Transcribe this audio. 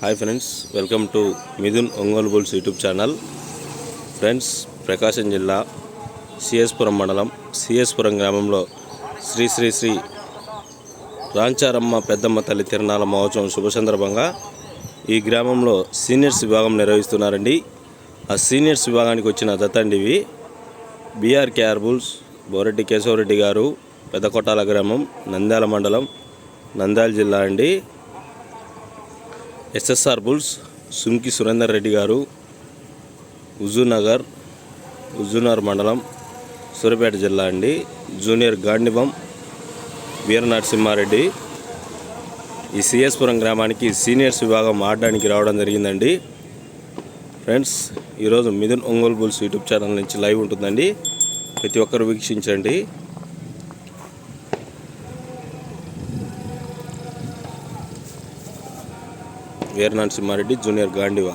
Hi friends welcome to Mithun Ongole bulls YouTube channel. Friends Prakasam జిల్లా సిఎస్పురం మండలం సిఎస్పురం గ్రామంలో శ్రీ శ్రీ శ్రీ రాంచారమ్మ పెద్దమ్మ తల్లి తిరణాల మహోత్సవం శుభ సందర్భంగా ఈ గ్రామంలో సీనియర్స్ విభాగం నిర్వహిస్తున్నారండి. ఆ సీనియర్స్ విభాగానికి వచ్చిన దత్తండివి BR KR bulls Boreddy Keshavareddy గారు పెద్దకొట్టాల గ్రామం నంద్యాల మండలం నంద్యాల జిల్లా అండి. ఎస్ఎస్ఆర్ బుల్స్ సుంకి సురేందర్ రెడ్డి గారు హుజూర్నగర్ హుజూర్నగర్ మండలం సూర్యాపేట జిల్లా అండి. జూనియర్ గాండివం వీర నరసింహారెడ్డి. ఈ సిఎస్పురం గ్రామానికి సీనియర్స్ విభాగం ఆడడానికి రావడం జరిగిందండి. ఫ్రెండ్స్ ఈరోజు Mithun Ongole bulls YouTube channel నుంచి లైవ్ ఉంటుందండి. ప్రతి ఒక్కరు వీక్షించండి. వీర సింహారెడ్డి జూనియర్ గాండివా.